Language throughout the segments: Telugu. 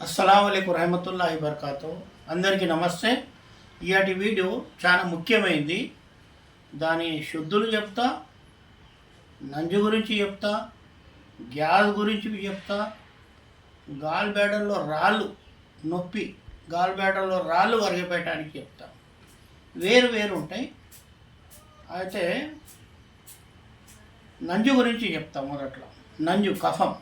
అస్సలం అయికు రహమతుల్లా ఇబర్కాతో అందరికీ నమస్తే. ఇవాటి వీడియో చాలా ముఖ్యమైంది. దాని శుద్ధులు చెప్తా నంజు గురించి చెప్తా గ్యాస్ గురించి చెప్తా గాల్ బ్యాడర్లో రాళ్ళు నొప్పి గాల్ బ్యాడర్లో రాళ్ళు వరిగిపెట్టడానికి చెప్తా. వేరు వేరు ఉంటాయి. అయితే నంజు గురించి చెప్తా మొదట్లో. నంజు కఫం.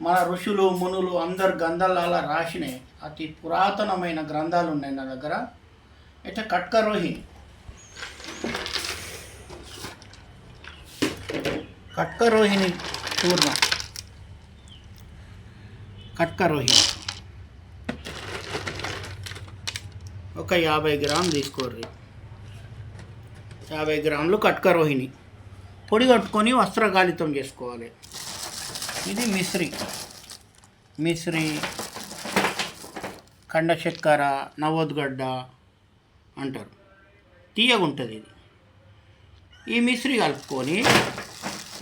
మన ఋషులు మునులు అందరు గంధాల రాసిన అతి పురాతనమైన గ్రంథాలు ఉన్నాయి నా దగ్గర. అయితే కట్కరోహి కట్కరోహిణి చూర్ణం కట్కరోహిణి ఒక యాభై గ్రామ్ తీసుకోర్రి. యాభై గ్రాములు కట్కరోహిణి పొడి కట్టుకొని వస్త్రగాలితం చేసుకోవాలి. ఇది మిశ్రి. మిశ్రి కండ చక్కెర నవోద్గడ్డ అంటారు. తీయగుంటుంది ఇది. ఈ మిశ్రి కలుపుకొని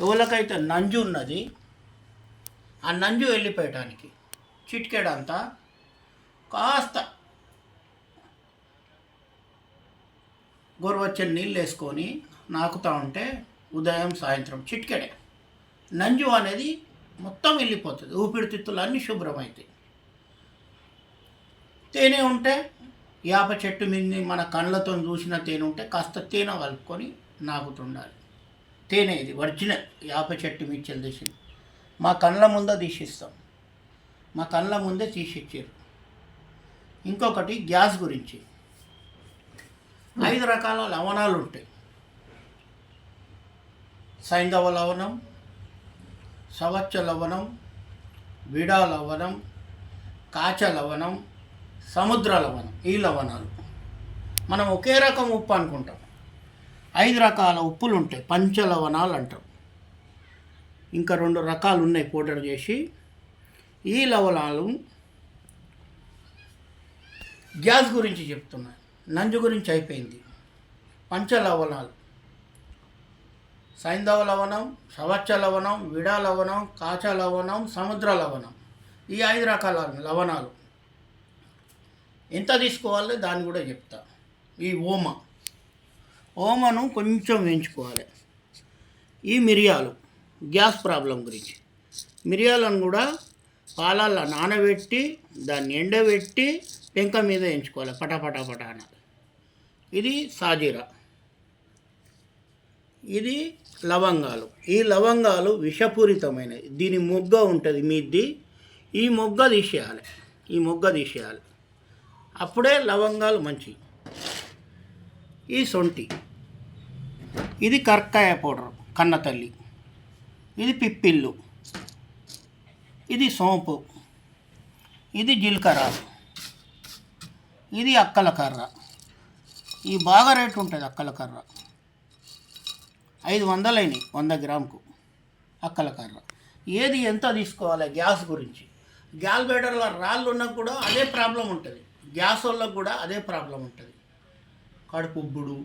ఎవరికైతే నంజు ఉన్నది ఆ నంజు వెళ్ళిపోయటానికి చిటికెడంతా కాస్త గోరువచ్చని నీళ్ళు వేసుకొని నాకుతూ ఉంటే ఉదయం సాయంత్రం చిటికెడే. నంజు అనేది మొత్తం వెళ్ళిపోతుంది. ఊపిరితిత్తులు అన్నీ శుభ్రమవుతాయి తేనె ఉంటే యాప చెట్టు మీద మన కళ్ళతో చూసిన తేనె ఉంటే కాస్త తేనె కలుపుకొని నాకుతుండాలి తేనె ఇది ఒరిజినల్. యాప చెట్టు మిచ్చలు తీసింది. మా కళ్ళ ముందే తీసిస్తాం. మా కళ్ళ ముందే తీసిచ్చారు. ఇంకొకటి గ్యాస్ గురించి. ఐదు రకాల లవణాలు ఉంటాయి. సైంధవ లవణం సవచ్చ లవణం విడా లవణం కాచ లవణం సముద్ర లవణం ఈ లవణాలు. మనం ఒకే రకం ఉప్పు అనుకుంటాం. ఐదు రకాల ఉప్పులు ఉంటాయి పంచలవణాలు అంటాం. ఇంకా రెండు రకాలు ఉన్నాయి పౌడర్ చేసి. ఈ లవణాలు గ్యాస్ గురించి చెప్తున్నాను నంజు గురించి అయిపోయింది. పంచలవణాలు. సైంధవ లవణం సవచ్చ లవణం విడా లవణం కాచ లవణం సముద్ర లవణం. ఈ ఐదు రకాల లవణాలు. ఎంత తీసుకోవాలి దాన్ని కూడా చెప్తా. ఈ ఓమ. ఓమను కొంచెం వేయించుకోవాలి. ఈ మిరియాలు. గ్యాస్ ప్రాబ్లం గురించి. మిరియాలను కూడా పాలల్లో నానబెట్టి దాన్ని ఎండబెట్టి పెంక మీద వేయించుకోవాలి. పటాపటా పటా అనాలి ఇది సాజీరా. ఇది లవంగాలు. ఈ లవంగాలు విషపూరితమైనవి దీని మొగ్గ ఉంటుంది మీది ఈ మొగ్గ తీసేయాలి ఈ మొగ్గ తీసేయాలి. అప్పుడే లవంగాలు మంచి ఈ సొంటి ఇది కర్కాయ పౌడర్ కన్న తల్లి ఇది పిప్పిల్లు ఇది సోంపు ఇది జీలకర్ర ఇది అక్కల కర్ర. ఈ బాగా రేటు ఉంటుంది అక్కల కర్ర. ఐదు వందలైనవి వంద గ్రాముకు. అక్కల కర్ర. ఏది ఎంత తీసుకోవాలి గ్యాస్ గురించి? గ్యాస్ రాళ్ళు ఉన్నా కూడా అదే ప్రాబ్లం ఉంటుంది. గ్యాస్ వాళ్ళకు కూడా అదే ప్రాబ్లం ఉంటుంది. కడుపుబ్బుడు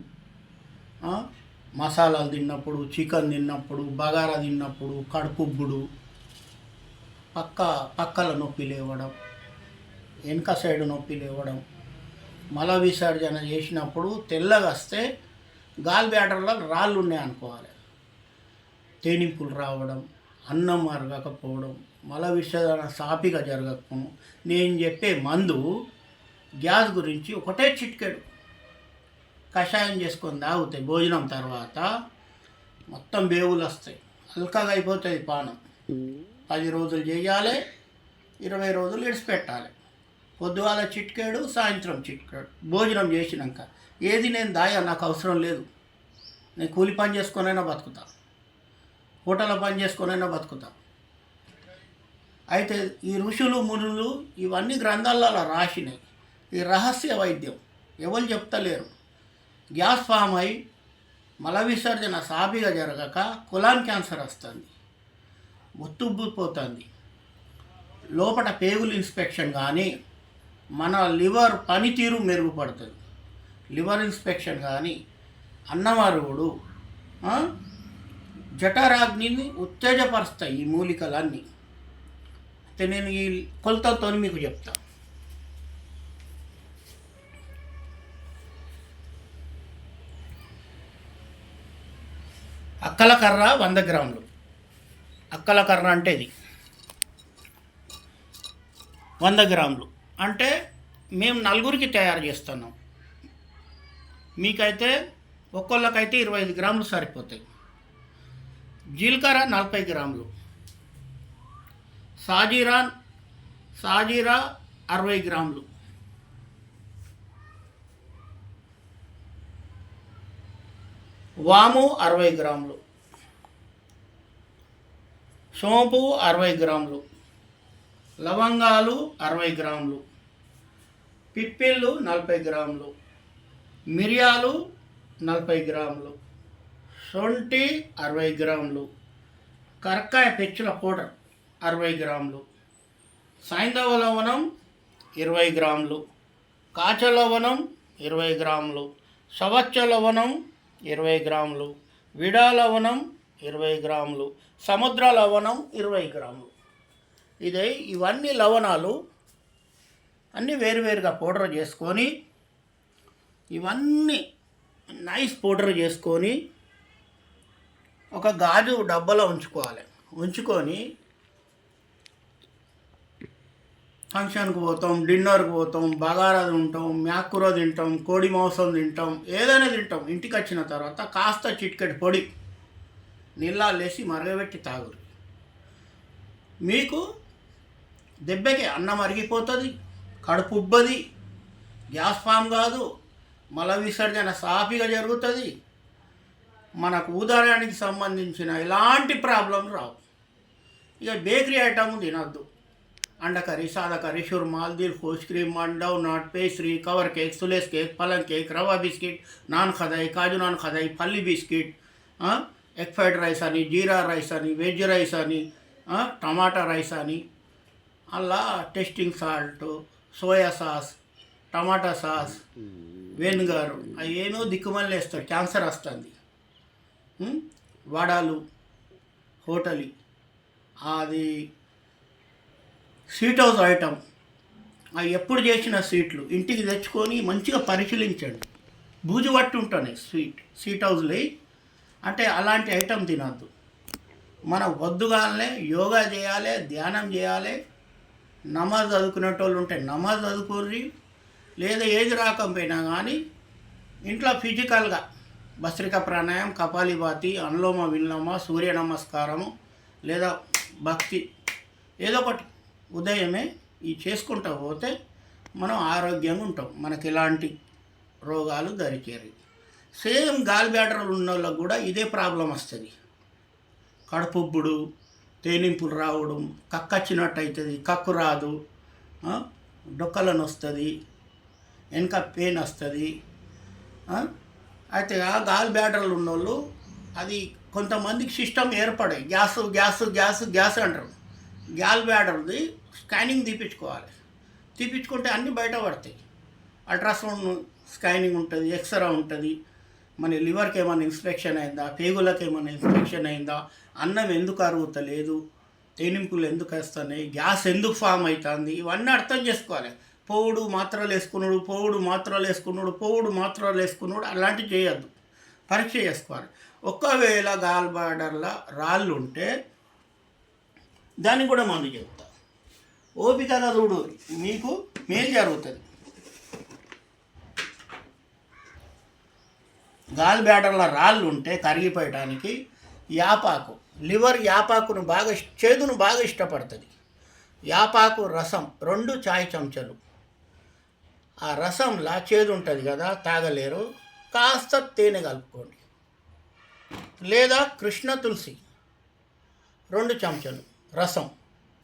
మసాలాలు తిన్నప్పుడు చికెన్ తిన్నప్పుడు బగారా తిన్నప్పుడు కడుపుబ్బుడు పక్క పక్కల నొప్పి లేవడం వెనక సైడ్ నొప్పి లేవడం. మల విసర్జన చేసినప్పుడు తెల్లగా వస్తే గాల్ బ్యాటర్లో రాళ్ళు ఉన్నాయి అనుకోవాలి. తేనింపులు రావడం అన్నం అరగకపోవడం మల విసర్జన సాపిగా జరగకపోవడం. నేను చెప్పే మందు గ్యాస్ గురించి ఒకటే చిట్కెడు. కషాయం చేసుకొని తాగుతాయి భోజనం తర్వాత మొత్తం బేవులు వస్తాయి. హల్కాగా అయిపోతుంది పానం. పది రోజులు చేయాలి ఇరవై రోజులు ఇడిచిపెట్టాలి పొద్దుగాల చిట్కాడు సాయంత్రం చిట్కాడు. భోజనం చేసినాక. ఏది నేను దాయా నాకు అవసరం లేదు. నేను కూలి పని చేసుకొనైనా బతుకుతా. హోటల్లో పని చేసుకొనైనా బతుకుతా. అయితే ఈ ఋషులు మునులు ఇవన్నీ గ్రంథాలలో రాసినాయి. ఈ రహస్య వైద్యం. ఎవరు చెప్తలేరు. గ్యాస్ ఫామ్ అయి మల విసర్జన సాబీగా జరగక కులాన్ క్యాన్సర్ వస్తుంది. ఒత్తుబ్బిపోతుంది. లోపల పేగులు ఇన్స్పెక్షన్ కానీ మన లివర్ పనితీరు మెరుగుపడుతుంది. లివర్ ఇన్స్పెక్షన్ కానీ అన్నమరుగుడు జఠరాగ్నిని ఉత్తేజపరుస్తాయి ఈ మూలికలన్నీ. అయితే నేను ఈ కొలతలతో మీకు చెప్తా. అక్కల కర్ర వంద గ్రాములు. అక్కల కర్ర అంటే ఇది. వంద గ్రాములు. అంటే మేము నలుగురికి తయారు చేస్తున్నాం. మీకైతే ఒక్కొక్కరికైతే ఇరవై ఐదు గ్రాములు సరిపోతాయి. జీలకర్ర నలభై గ్రాములు. సాజీరా సాజీరా అరవై గ్రాములు. వాము అరవై గ్రాములు. సోంపు అరవై గ్రాములు. లవంగాలు అరవై గ్రాములు. పిప్పిళ్ళు నలభై గ్రాములు మిరియాలు నలభై గ్రాములు సొంటి అరవై గ్రాములు కరక్కాయ పెచ్చుల పౌడర్ అరవై గ్రాములు సైంధవ లవణం ఇరవై గ్రాములు కాచ లవణం ఇరవై గ్రాములు సవచ్చ లవణం ఇరవై గ్రాములు విడా లవణం ఇరవై గ్రాములు సముద్ర లవణం ఇరవై గ్రాములు. ఇదే ఇవన్నీ లవణాలు అన్నీ వేరువేరుగా పౌడర్ చేసుకొని ఇవన్నీ నైస్ పౌడర్ చేసుకొని ఒక గాజు డబ్బాలో ఉంచుకోవాలి. ఉంచుకొని ఫంక్షన్కి పోతాం డిన్నర్కి పోతాం బగారా తింటాం మ్యాక్కుర తింటాం కోడి మాంసం తింటాం ఏదైనా తింటాం. ఇంటికి వచ్చిన తర్వాత కాస్త చిట్కటి పొడి నీళ్ళాలేసి మరగబెట్టి తాగురు మీకు దెబ్బకి అన్నం అరిగిపోతుంది కడుపు ఉబ్బది గ్యాస్ ఫామ్ కాదు మల విసర్జన సాఫీగా జరుగుతుంది. మనకు ఉదయానికి సంబంధించిన ఎలాంటి ప్రాబ్లం రావు. ఇక బేకరీ ఐటమ్ తినద్దు. అండ కర్రీ సాదా కర్రీ షుర్మాల్ దిల్ ఫోస్ క్రీమ్ మండవ్ నాట్ పేస్ట్రీ కవర్ కేక్ సులేస్ cake పలం cake rava biscuit nankhatai కాజు నాన్ ఖదాయి పల్లి బిస్కెట్ ఎగ్ ఫ్రైడ్ రైస్ అని జీరా రైస్ అని వెజ్ రైస్ అని టమాటా రైస్ అని అలా testing salt soya sauce tomato sauce vinegar అవి ఏమో దిక్కుమల్లి వేస్తారు క్యాన్సర్ వస్తుంది? వడాలు హోటలి అది సీట్ హౌస్ ఐటమ్ అవి ఎప్పుడు చేసిన సీట్లు ఇంటికి తెచ్చుకొని మంచిగా పరిశీలించండి. బూజు పట్టి ఉంటాయి స్వీట్ సీట్ హౌస్లో అంటే అలాంటి ఐటమ్ తినద్దు. మనం వద్దుగానే యోగా చేయాలి ధ్యానం చేయాలి నమాజ్ చదువుకునేటోళ్ళు ఉంటే నమాజ్ చదువుకోర్రి లేదా ఏది రాకపోయినా కానీ ఇంట్లో ఫిజికల్గా భస్త్రిక ప్రాణాయామం కపాలిభాతి అనులోమ విలోమ సూర్య నమస్కారము లేదా భక్తి ఏదో ఒకటి ఉదయమే ఈ చేసుకుంటూ పోతే మనం ఆరోగ్యంగా ఉంటాం. మనకి ఎలాంటి రోగాలు దరిచేరి సేమ్ గాలి బ్యాటర్లు ఉన్న వాళ్ళకి కూడా ఇదే ప్రాబ్లం వస్తుంది. కడుపుబ్బుడు తేనింపులు రావడం కక్కచ్చినట్టు అవుతుంది కక్కు రాదు డొక్కలను వస్తుంది వెనక పెయిన్ వస్తుంది అయితే ఆ గాలి బ్యాటర్లు ఉన్నోళ్ళు అది కొంతమందికి సిస్టమ్ ఏర్పడాయి గ్యాస్ గ్యాస్ గ్యాస్ గ్యాస్ అంటారు. గ్యాల్ బ్యాటర్ది స్కానింగ్ తీపించుకోవాలి తీపించుకుంటే అన్నీ బయట పడతాయి. అల్ట్రాసౌండ్ స్కానింగ్ ఉంటుంది ఎక్స్రే ఉంటుంది మన లివర్కి ఏమైనా ఇన్స్పెక్షన్ అయిందా? పేగులకు ఏమైనా ఇన్స్పెక్షన్ అయిందా? అన్నం ఎందుకు అరుగుతలేదు? తేనింపులు ఎందుకు వేస్తున్నాయి? గ్యాస్ ఎందుకు ఫామ్ అవుతుంది? ఇవన్నీ అర్థం చేసుకోవాలి. పోవుడు మాత్రలు వేసుకున్నాడు పోవుడు మాత్రలు వేసుకున్నాడు పోవుడు మాత్రలు వేసుకున్నాడు అలాంటివి చేయొద్దు. పరీక్ష చేసుకోవాలి. ఒకవేళ గాల్ బార్డర్లో రాళ్ళు ఉంటే దానికి కూడా మందు చెప్తా. ఓపికగా చూడు. మీకు మేలు జరుగుతుంది. గాలి బ్యాటర్లో రాళ్ళు ఉంటే కరిగిపోయటానికి యాపాకు లివర్ యాపాకును బాగా చేదును బాగా ఇష్టపడుతుంది. యాపాకు రసం రెండు చాయ్ చెంచాలు. ఆ రసంలా చేదు ఉంటుంది కదా తాగలేరు. కాస్త తేనె కలుపుకోండి. లేదా కృష్ణ తులసి రెండు చెంచాలు రసం.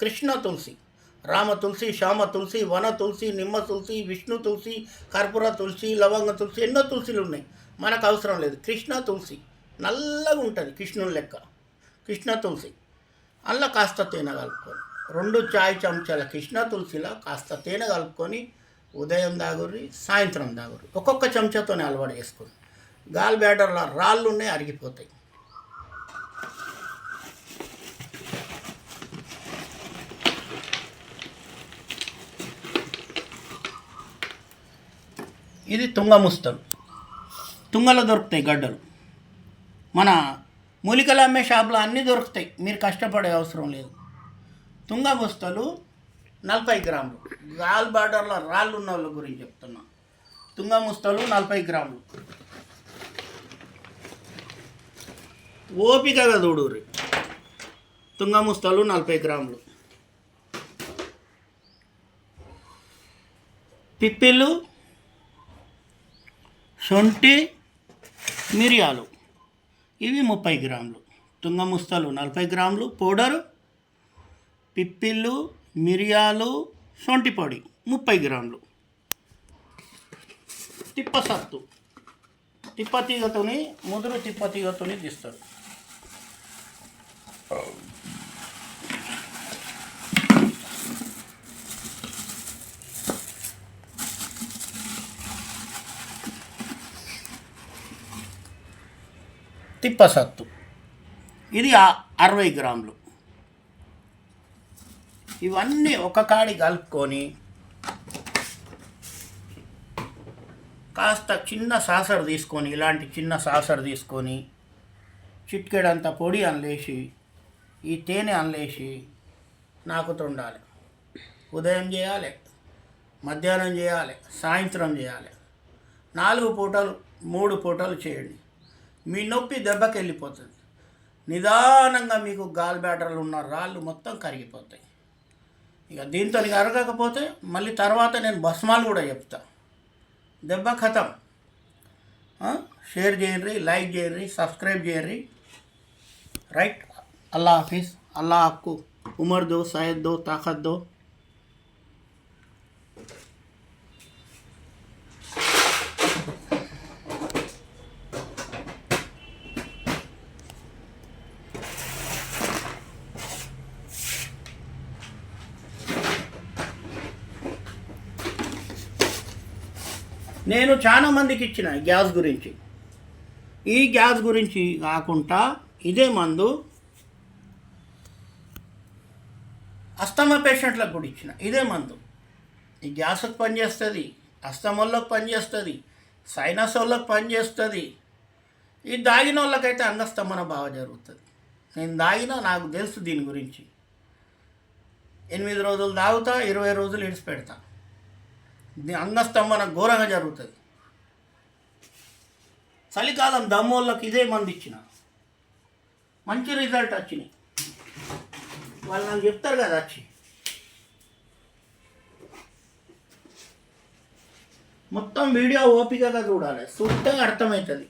కృష్ణ తులసి రామ తులసి శ్యామ తులసి వన తులసి నిమ్మ తులసి విష్ణు తులసి కర్పూర తులసి లవంగ తులసి ఎన్నో తులసిలు ఉన్నాయి మనకు అవసరం లేదు. కృష్ణ తులసి నల్లగా ఉంటుంది కృష్ణుని లెక్క. కృష్ణ తులసి. అందులో కాస్త తేనె కలుపుకొని రెండు చాయ్ చెంచాల కృష్ణ తులసిలో కాస్త తేనె కలుపుకొని ఉదయం దాగురి సాయంత్రం దాగురి ఒక్కొక్క చెంచాతోనే అలవాటు చేసుకోండి గాల్ బ్యాటర్లో రాళ్ళు ఉన్నాయి అరిగిపోతాయి. ఇది తుంగముస్తం తుంగలో దొరుకుతాయి గడ్డలు. మన మూలికలు అమ్మే షాపులో అన్నీ దొరుకుతాయి. మీరు కష్టపడే అవసరం లేదు. తుంగ బుస్తలు నలభై గ్రాములు. గాల్ బార్డర్లో రాళ్ళు ఉన్న వాళ్ళ గురించి చెప్తున్నా. తుంగ ముస్తలు నలభై గ్రాములు. ఓపికగా చూడురి తుంగ ముస్తలు నలభై గ్రాములు. పిప్పిలు శొంఠి మిరియాలు. ఇవి ముప్పై గ్రాములు. తుంగముస్తలు నలభై గ్రాములు. పౌడరు పిప్పిళ్ళు మిరియాలు సొంటి పొడి ముప్పై గ్రాములు. తిప్పసత్తు తిప్పతీగతోని ముదురు తిప్పతీగతోని తీస్తారు. తిప్పసత్తు. ఇది అరవై గ్రాములు. ఇవన్నీ ఒక కాడి కలుపుకొని కాస్త చిన్న సాసరు తీసుకొని ఇలాంటి చిన్న సాసర్ తీసుకొని చిట్కెడంత పొడి అనలేసి ఈ తేనె అనలేసి నాకుతుండాలి ఉదయం చేయాలి మధ్యాహ్నం చేయాలి సాయంత్రం చేయాలి. నాలుగు పూటలు మూడు పూటలు చేయండి. మీ నొప్పి దెబ్బకి వెళ్ళిపోతుంది. నిదానంగా మీకు గాల్ బ్యాడర్లు ఉన్న రాళ్ళు మొత్తం కరిగిపోతాయి. ఇక దీంతో కరగకపోతే మళ్ళీ తర్వాత నేను భస్మాలు కూడా చెప్తా. దెబ్బ కథం షేర్ చేయండి లైక్ చేయండి సబ్స్క్రైబ్ చేయండి. రైట్. అల్లా హాఫీస్ అల్లా హక్కు. ఉమర్దో సయద్దో తాఖద్దో నేను చాలా మందికి ఇచ్చిన గ్యాస్ గురించి. ఈ గ్యాస్ గురించి కాకుండా ఇదే మందు అస్తమా పేషెంట్లకు కూడా ఇచ్చిన. ఇదే మందు. ఈ గ్యాస్కి పనిచేస్తుంది అస్తమల్లోకి పనిచేస్తుంది సైనస్ వాళ్ళకి పనిచేస్తుంది. ఈ దాగిన వాళ్ళకైతే అంగస్తమన బాగా జరుగుతుంది. నేను దాగినా నాకు తెలుసు దీని గురించి. ఎనిమిది రోజులు తాగుతా ఇరవై రోజులు ఇడిచిపెడతా. అంగస్తంభన ఘోరంగా జరుగుతుంది. చలికాలం దమ్మోళ్ళకి ఇదే మంది ఇచ్చిన మంచి రిజల్ట్ వచ్చినాయి. వాళ్ళు నాకు చెప్తారు కదా వచ్చి. మొత్తం వీడియో ఓపికగా చూడాలి. చూస్తే అర్థమవుతుంది.